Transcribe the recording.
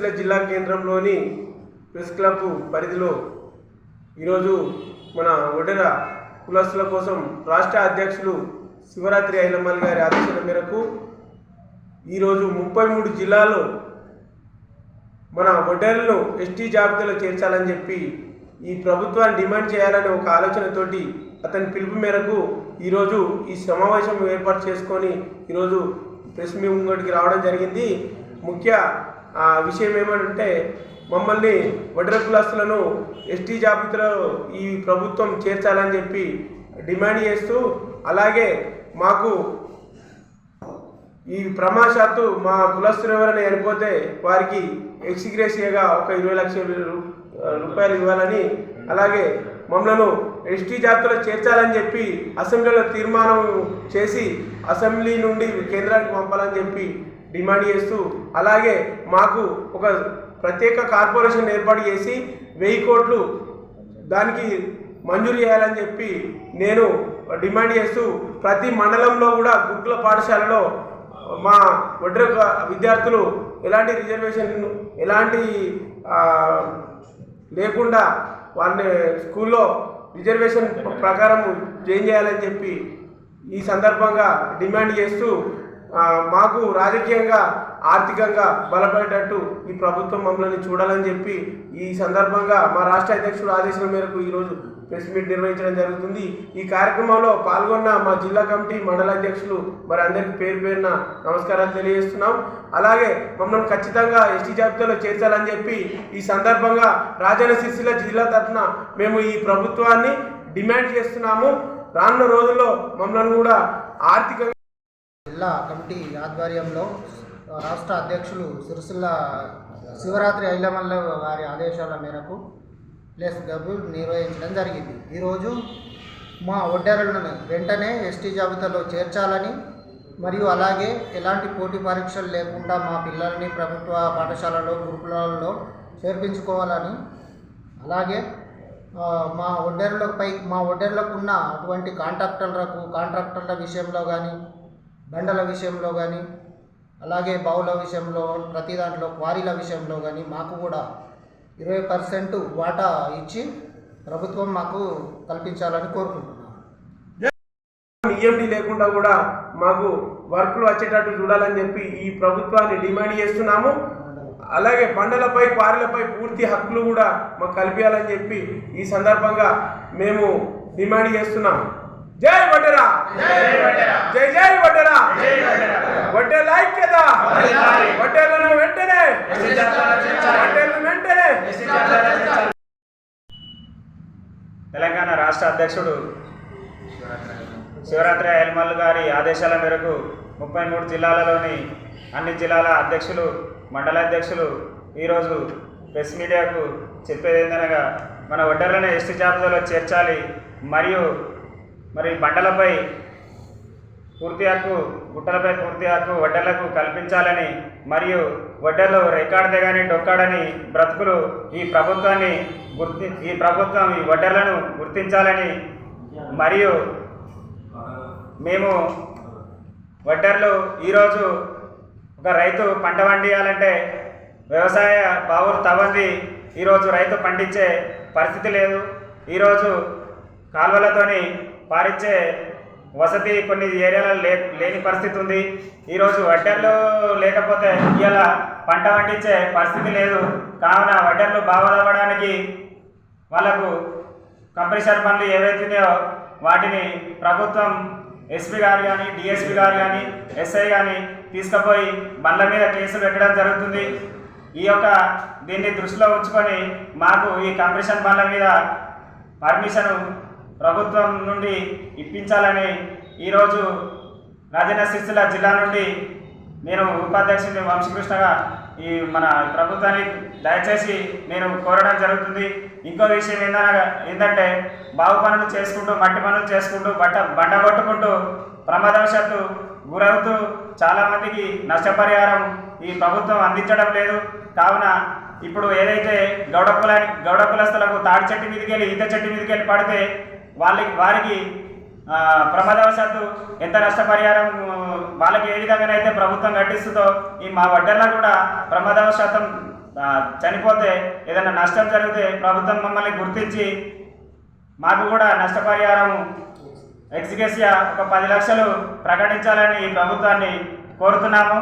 సిరిసిల్ల జిల్లా కేంద్రంలోని press club పరిధిలో ఈరోజు మన ఒడెర కులస్తుల కోసం రాష్ట్ర అధ్యక్షులు శివరాత్రి ఐలమ్మల్ గారి ఆదేశాల మేరకు ఈరోజు ముప్పై మూడు జిల్లాలో మన ఒడ్డెరలను ఎస్టీ జాబితాలో చేర్చాలని చెప్పి ఈ ప్రభుత్వాన్ని డిమాండ్ చేయాలనే ఒక ఆలోచనతోటి అతని పిలుపు మేరకు ఈరోజు ఈ సమావేశం ఏర్పాటు చేసుకొని ఈరోజు ప్రెస్ మీ ముంగటికి రావడం జరిగింది. ముఖ్య విషయం ఏమంటే మమ్మల్ని వడ్ర కులస్తులను ఎస్టీ జాబితాలో ఈ ప్రభుత్వం చేర్చాలని చెప్పి డిమాండ్ చేస్తూ అలాగే మాకు ఈ ప్రమాశాత్తు మా కులస్తులు ఎవరైనా చనిపోతే వారికి ఎక్స్గ్రేసియగా ఒక ఇరవై లక్షల రూ- రూపాయలు ఇవ్వాలని అలాగే మమ్మలను ఎస్టీ జాబితాలో చేర్చాలని చెప్పి అసెంబ్లీలో తీర్మానం చేసి అసెంబ్లీ నుండి కేంద్రానికి పంపాలని చెప్పి డిమాండ్ చేస్తూ అలాగే మాకు ఒక ప్రత్యేక కార్పొరేషన్ ఏర్పాటు చేసి వెయ్యి కోట్లు దానికి మంజూరు చేయాలని చెప్పి నేను డిమాండ్ చేస్తూ ప్రతి మండలంలో కూడా గురుకుల పాఠశాలలో మా ఒడ్ర విద్యార్థులు ఎలాంటి రిజర్వేషన్ ఎలాంటి లేకుండా వారిని స్కూల్లో రిజర్వేషన్ ప్రకారం చేంజ్ చేయాలని చెప్పి ఈ సందర్భంగా డిమాండ్ చేస్తూ మాకు రాజకీయంగా ఆర్థికంగా బలపడేటట్టు ఈ ప్రభుత్వం మమ్మల్ని చూడాలని చెప్పి ఈ సందర్భంగా మా రాష్ట్ర అధ్యక్షుడు ఆదేశాల మేరకు ఈరోజు ప్రెస్ మీట్ నిర్వహించడం జరుగుతుంది. ఈ కార్యక్రమంలో పాల్గొన్న మా జిల్లా కమిటీ మండల అధ్యక్షులు మరి అందరికీ పేరు పేరున నమస్కారాలు తెలియజేస్తున్నాం. అలాగే మమ్మల్ని ఖచ్చితంగా ఎస్టీ జాబితాలో చేర్చాలని చెప్పి ఈ సందర్భంగా రాజన్న సిరిసిల్ల జిల్లా తరఫున మేము ఈ ప్రభుత్వాన్ని డిమాండ్ చేస్తున్నాము. రానున్న రోజుల్లో మమ్మల్ని కూడా ఆర్థికంగా జిల్లా కమిటీ ఆధ్వర్యంలో రాష్ట్ర అధ్యక్షులు సిరిసిల్ల శివరాత్రి ఐలమల్ల వారి ఆదేశాల మేరకు ప్లేస్ గబ్బు నిర్వహించడం జరిగింది. ఈరోజు మా ఒడ్డెరలను వెంటనే ఎస్టీ జాబితాలో చేర్చాలని మరియు అలాగే ఎలాంటి పోటీ పరీక్షలు లేకుండా మా పిల్లల్ని ప్రభుత్వ పాఠశాలలో గురుకులాలలో చేర్పించుకోవాలని అలాగే మా ఒడ్డెర్లపై మా ఒడ్డెర్లకు ఉన్న అటువంటి కాంట్రాక్టర్లకు కాంట్రాక్టర్ల విషయంలో కానీ బండల విషయంలో కానీ అలాగే బావుల విషయంలో ప్రతి దాంట్లో క్వారీల విషయంలో కానీ మాకు కూడా ఇరవై పర్సెంట్ వాటా ఇచ్చి ప్రభుత్వం మాకు కల్పించాలని కోరుకుంటున్నాం ఈఎండి లేకుండా కూడా మాకు వర్క్లు వచ్చేటట్టు చూడాలని చెప్పి ఈ ప్రభుత్వాన్ని డిమాండ్ చేస్తున్నాము. అలాగే బండలపై క్వారీలపై పూర్తి హక్కులు కూడా మాకు కల్పించాలని చెప్పి ఈ సందర్భంగా మేము డిమాండ్ చేస్తున్నాము. జై జై వడ్డెరా. వడ్డెల ఐక్యత. వడ్డెలను వెంటనే. వడ్డెలను వెంటనే. తెలంగాణ రాష్ట్ర అధ్యక్షుడు శివరాత్రి అయల్మల్ గారి ఆదేశాల మేరకు ముప్పై మూడు జిల్లాలలోని అన్ని జిల్లాల అధ్యక్షులు మండల అధ్యక్షులు ఈరోజు ప్రెస్ మీడియాకు చెప్పేది ఏంటనగా మన ఒడ్డర్లను ఎస్టీ జాబితాలో చేర్చాలి మరియు మరి బండలపై పూర్తి హక్కు గుట్టలపై పూర్తి హక్కు వడ్డలకు కల్పించాలని మరియు వడ్డలు రికార్డు దిగని డొక్కాడని బ్రతుకులు ఈ ప్రభుత్వాన్ని గుర్తి ఈ ప్రభుత్వం ఈ వడ్డలను గుర్తించాలని మరియు మేము వడ్డర్లు ఈరోజు ఒక రైతు పంట పండియాలంటే వ్యవసాయ బావులు తవ్వంది ఈరోజు రైతు పండించే పరిస్థితి లేదు. ఈరోజు కాలువలతోని పారిచ్చే వసతి కొన్ని ఏరియాలలో లే లేని పరిస్థితి ఉంది. ఈరోజు వడ్డర్లు లేకపోతే ఇలా పంట పండించే పరిస్థితి లేదు. కావున వడ్డర్లు బావదవ్వడానికి వాళ్ళకు కంప్రెషర్ పనులు ఏవైతున్నాయో వాటిని ప్రభుత్వం ఎస్పీ గారు కానీ డిఎస్పీ గారు కానీ ఎస్ఐ కానీ తీసుకుపోయి బండ్ల మీద కేసులు పెట్టడం జరుగుతుంది. ఈ యొక్క దీన్ని దృష్టిలో ఉంచుకొని మాకు ఈ కంప్రెషన్ బండ్ల మీద పర్మిషన్ ప్రభుత్వం నుండి ఇప్పించాలని ఈరోజు రాజన్న సిరిసిల్ల జిల్లా నుండి నేను ఉపాధ్యక్షుడి వంశకృష్ణగా ఈ మన ప్రభుత్వాన్ని దయచేసి నేను కోరడం జరుగుతుంది. ఇంకో విషయం ఏందనగా ఏంటంటే బావు పనులు చేసుకుంటూ మట్టి పనులు చేసుకుంటూ బట్ట బండ కొట్టుకుంటూ ప్రమాదవశాత్తు గురవుతూ చాలామందికి నష్టపరిహారం ఈ ప్రభుత్వం అందించడం లేదు. కావున ఇప్పుడు ఏదైతే గౌడ కులాని గౌడ కులస్తులకు తాడి చెట్టు మీదకి వెళ్ళి ఈత చెట్టు మీదకి వెళ్ళి పడితే వాళ్ళకి వారికి ప్రమాదవశాత్తు ఎంత నష్టపరిహారం వాళ్ళకి ఏ విధంగానైతే ప్రభుత్వం కట్టిస్తుందో ఈ మా వడ్డర్లా కూడా ప్రమాదవశాతం చనిపోతే ఏదైనా నష్టం జరిగితే ప్రభుత్వం మమ్మల్ని గుర్తించి మాకు కూడా నష్టపరిహారం ఎక్స్గేసియా ఒక పది లక్షలు ప్రకటించాలని ఈ ప్రభుత్వాన్ని కోరుతున్నాము.